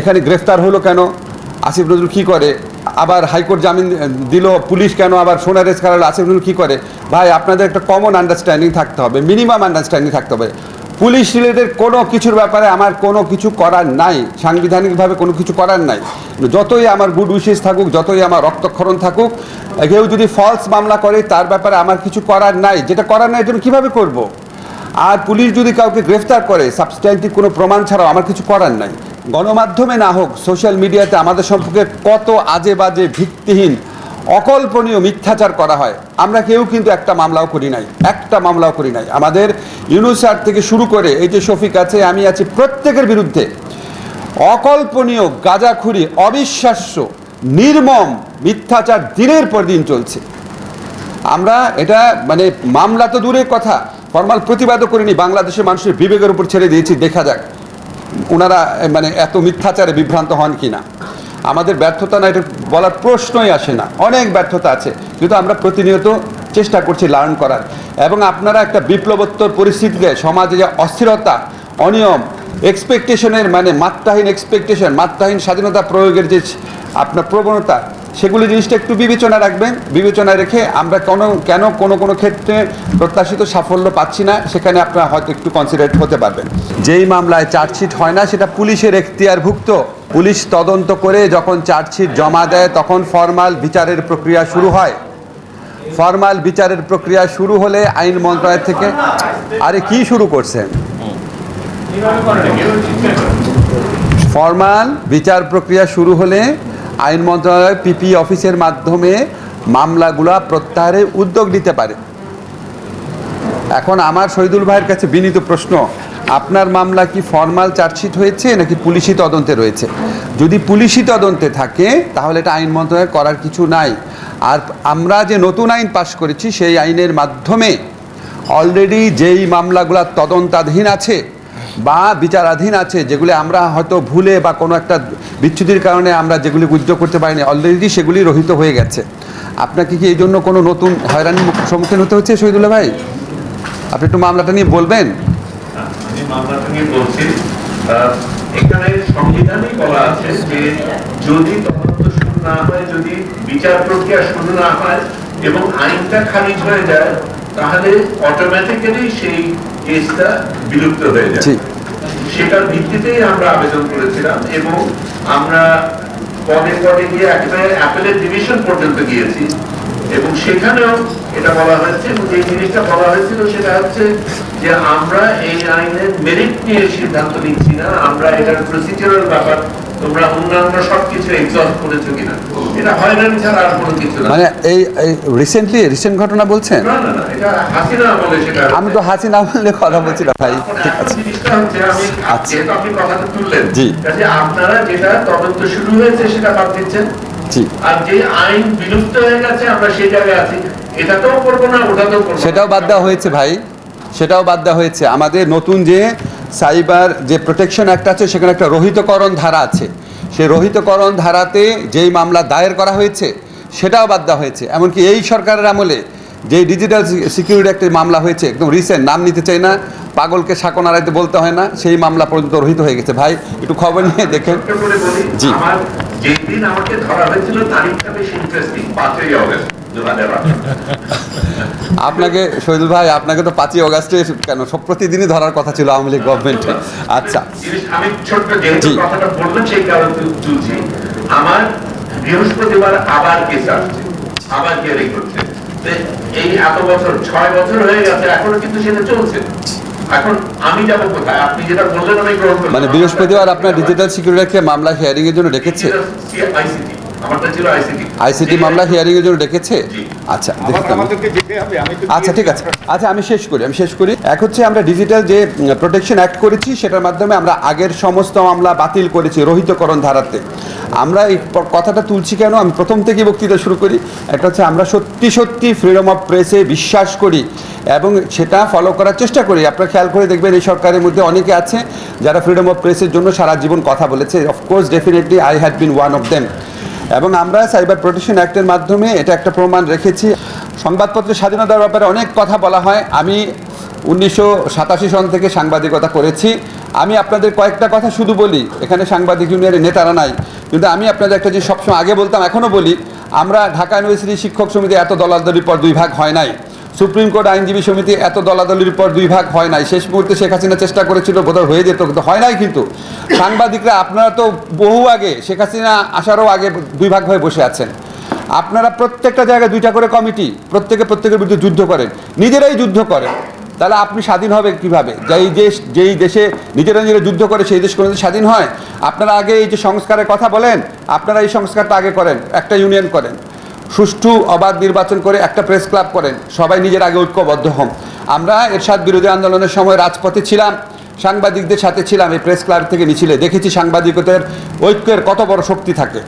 এখানে গ্রেফতার হলো কেন? আসিফ নজরুল কি করে? আবার হাইকোর্ট জামিন দিল পুলিশ কেন? আবার সোনারেজ করালো আসিফ নজরুল কী করে? ভাই, আপনাদের একটা কমন আন্ডারস্ট্যান্ডিং থাকতে হবে মিনিমাম আন্ডারস্ট্যান্ডিং থাকতে হবে। পুলিশ রিলেটেড কোনো কিছুর ব্যাপারে আমার কোনো কিছু করার নাই, সাংবিধানিকভাবে কোনো কিছু করার নাই। যতই আমার গুড উইশেস থাকুক, যতই আমার রক্তক্ষরণ থাকুক, কেউ যদি ফলস মামলা করে, তার ব্যাপারে আমার কিছু করার নাই। যেটা করার নাই, এজন্য কীভাবে করব? আর পুলিশ যদি কাউকে গ্রেফতার করে সাবস্ট্যান্টিভ কোনো প্রমাণ ছাড়াও আমার কিছু করার নাই। গণমাধ্যমে না হোক সোশ্যাল মিডিয়াতে আমাদের সম্পর্কে কত আজে বাজে ভিত্তিহীন, অকল্পনীয় মিথ্যাচার করা হয়, আমরা কেউ কিন্তু একটা মামলাও করি নাই, একটা মামলাও করি নাই। আমাদের ইউনুসার থেকে শুরু করে, এই যে শফিক আছে, আমি আছি প্রত্যেকের বিরুদ্ধে, অকল্পনীয়, গাঁজাখুরি, অবিশ্বাস্য, নির্মম মিথ্যাচার দিনের পর দিন চলছে। আমরা এটা মানে মামলা তো দূরের কথা, ফর্মাল প্রতিবাদও করিনি, বাংলাদেশের মানুষের বিবেকের উপর ছেড়ে দিয়েছি, দেখা যাক। ওনারা মানে এত মিথ্যাচারে বিভ্রান্ত হন কি না আমাদের ব্যর্থতা না, এটা বলার প্রশ্নই আসে না। অনেক ব্যর্থতা আছে কিন্তু আমরা প্রতিনিয়ত চেষ্টা করছি লার্ন করার। এবং আপনারা একটা বিপ্লবোত্তর পরিস্থিতিতে সমাজে যে অস্থিরতা, অনিয়ম এক্সপেকটেশনের মানে মাত্রাহীন এক্সপেকটেশন মাত্রাহীন স্বাধীনতা প্রয়োগের যে আপনার প্রবণতা সেগুলি জিনিসটা একটু বিবেচনা রাখবেন। বিবেচনায় রেখে আমরা কোনো, কেন কোনো কোনো ক্ষেত্রে প্রত্যাশিত সাফল্য পাচ্ছি না, সেখানে আপনারা হয়তো একটু কনসিডারেট হতে পারবেন। যেই মামলায় চার্জশিট হয় না, সেটা পুলিশের এখতিয়ারভুক্ত। পুলিশ তদন্ত করে যখন চার্জশিট জমা দেয়, তখন ফর্মাল বিচারের প্রক্রিয়া শুরু হয়। ফর্মাল বিচারের প্রক্রিয়া শুরু হলে আইন মন্ত্রণালয় থেকে আরে কি শুরু করছেন ফর্মাল বিচার প্রক্রিয়া শুরু হলে আইন মন্ত্রণালয় পিপি অফিসের মাধ্যমে মামলাগুলা প্রত্যাহারের উদ্যোগ নিতে পারে। এখন আমার শহীদুল ভাইয়ের কাছে বিনীত প্রশ্ন, আপনার মামলা কি ফর্মাল চার্জশিট হয়েছে নাকি পুলিশি তদন্তে রয়েছে? যদি পুলিশি তদন্তে থাকে, তাহলে এটা আইন মন্ত্রণালয় করার কিছু নাই। আর আমরা যে নতুন আইন পাশ করেছি, সেই আইনের মাধ্যমে অলরেডি যেই মামলাগুলো তদন্তাধীন আছে বা বিচারাধীন আছে যেগুলি আমরা হয়তো ভুলে বা কোনো একটা বিচ্ছুতির কারণে আমরা যেগুলি উদ্যোগ করতে পারিনি অলরেডি সেগুলি রহিত হয়ে গেছে। আপনাকে কি এই জন্য কোনো নতুন হয়রানির সম্মুখীন হতে হচ্ছে শহীদুল্লাহ ভাই? আপনি একটু মামলাটা নিয়ে বলবেন? বলছি। এখানে বলা আছে যে যদি তদন্ত শুরু না হয়, যদি বিচার প্রক্রিয়া শুরু না হয় এবং আইনটা খারিজ হয়ে যায়, তাহলে অটোমেটিক্যালি সেই কেসটা বিলুপ্ত হয়ে যায়। সেটার ভিত্তিতেই আমরা আবেদন করেছিলাম এবং আমরা পদে পদে গিয়ে একেবারে অ্যাপেলের ডিভিশন পর্যন্ত গিয়েছি এবং সেখানেও এটা বলা হয়েছে এবং যে জিনিসটা বলা হয়েছিল সেটা হচ্ছে যে আমরা এই আইনের মেরিট নিয়ে সিদ্ধান্ত নিচ্ছি না আমরা এটার প্রসিজারাল ব্যাপার তোমরা অন্যান্য সবকিছু এক্সস্ট করেছ কিনা? এটা হয়রানি ছাড়া আর কোনো কিছু না। মানে এই রিসেন্টলি রিসেন্ট ঘটনা বলছেন? না না না এটা হাসিনা বলে সেটা। আমি তো হাসি না বললে কথা বলছি না ভাই। ঠিক আছে। জিনিসটা হচ্ছে আমি আচ্ছা। আপনি কথাটা তুললেন জি। কাজে আপনারা যেটা তদন্ত শুরু হয়েছে সেটা বাদ দিচ্ছেন। জি। আর যে আইন বিলুপ্ত হয়ে গেছে আমরা সেই জায়গায় আছি। এটাতেও করব না ওটাতেও করব সেটাও বাদ দেওয়া হয়েছে ভাই। সেটাও বাদ দেওয়া হয়েছে। আমাদের নতুন যে সাইবার যে প্রোটেকশন অ্যাক্ট আছে সেখানে একটা রহিতকরণ ধারা আছে সেই রহিতকরণ ধারাতে যেই মামলা দায়ের করা হয়েছে সেটাও বাদ দেওয়া হয়েছে এমনকি এই সরকারের আমলে যে ডিজিটাল সিকিউরিটি একটা মামলা হয়েছে একদম রিসেন্ট নাম নিতে চাই না পাগলকে সাকো নাড়াইতে বলতে হয় না সেই মামলা পর্যন্ত রহিত হয়ে গেছে ভাই একটু খবর নিয়ে দেখেন জি। আমার যেই দিন আমাকে ধরা হয়েছিল তারিখটা বেশ ইন্টারেস্টিং পাঁচই অগস্ট। আপনাকে শহীদুল ভাই আপনাকে তো পাঁচই অগাস্টে কেন সব প্রতিদিনই ধরার কথা ছিল আওয়ামী লীগ গভর্নমেন্টে আচ্ছা। আমি ছোট্ট যেহেতু। কথাটা বললাম সেই কারণে তুলছি আমার বৃহস্পতিবার আবার কেস আসছে। আবার হিয়ারিং করছে এই এত বছর ছয় বছর হয়ে গেছে এখনও কিন্তু সেটা চলছে। এখন আমি যাব কোথায়? আপনি যেটা বললেন আমি গ্রহণ করলাম। মানে বৃহস্পতিবার আপনার ডিজিটাল সিকিউরিটিকে মামলা হিয়ারিং এর জন্য ডেকেছে? আইসিটি আইসিটি আইসিটি মামলা হিয়ারিং এর জন্য ডেকেছে? আচ্ছা আমার দেখতাম আমাদেরকে যেতে হবে আমি তো আচ্ছা ঠিক আছে। আচ্ছা আমি শেষ করি আমি শেষ করি। এক হচ্ছে আমরা ডিজিটাল যে প্রোটেকশন অ্যাক্ট করেছি সেটার মাধ্যমে আমরা আগের সমস্ত মামলা বাতিল করেছি রহিতকরণ ধারাতে। আমরা এই কথাটা তুলছি কেন? আমি প্রথম থেকে বক্তৃতা শুরু করি। একটা হচ্ছে আমরা সত্যি সত্যি ফ্রিডম অফ প্রেসে বিশ্বাস করি এবং সেটা ফলো করার চেষ্টা করি। আপনারা খেয়াল করে দেখবেন এই সরকারের মধ্যে অনেকে আছে যারা ফ্রিডম অফ প্রেসের জন্য সারা জীবন কথা বলেছে। Of course definitely I had been one of them এবং আমরা সাইবার প্রোটেকশন অ্যাক্টের মাধ্যমে এটা একটা প্রমাণ রেখেছি। সংবাদপত্রের স্বাধীনতার ব্যাপারে অনেক কথা বলা হয়। আমি উনিশশো সাতাশি সন থেকে সাংবাদিকতা করেছি। আমি আপনাদের কয়েকটা কথা শুধু বলি। এখানে সাংবাদিক ইউনিয়নের নেতারা নাই। কিন্তু আমি আপনাদের একটা যে সবসময় আগে বলতাম, এখনও বলি। আমরা ঢাকা ইউনিভার্সিটি শিক্ষক সমিতি এত দলাদলির পর দুই ভাগ হয় নাই। সুপ্রিম কোর্ট আইনজীবী সমিতি এত দলাদলির পর দুই ভাগ হয় নাই। শেষ মুহূর্তে শেখ হাসিনা চেষ্টা করেছিল, বোধহয় হয়ে যেত, কিন্তু হয় নাই কিন্তু। সাংবাদিকরা, আপনারা তো বহু আগে শেখ হাসিনা আসারও আগে দুই ভাগ হয়ে বসে আছেন। আপনারা প্রত্যেকটা জায়গায় দুইটা করে কমিটি, প্রত্যেকে প্রত্যেকের বিরুদ্ধে যুদ্ধ করেন, নিজেরাই যুদ্ধ করেন। তাহলে আপনি স্বাধীন হবে কীভাবে? যেই দেশ, যেই দেশে নিজেরা নিজেরা যুদ্ধ করে, সেই দেশ কোনোদিন স্বাধীন হয়? আপনারা আগে এই যে সংস্কারের কথা বলেন, আপনারা এই সংস্কারটা আগে করেন, একটা ইউনিয়ন করেন। সুষ্ঠু অবাধ নির্বাচন করে একটা প্রেস ক্লাব করেন। সবাই নিজের আগে ঐক্যবদ্ধ হন। আমরা এরশাদ বিরোধী আন্দোলনের সময় রাজপথে ছিলাম, সাংবাদিকদের সাথে ছিলাম, এই প্রেস ক্লাব থেকে মিছিলে দেখেছি সাংবাদিকদের ঐক্যের কত বড় শক্তি থাকে।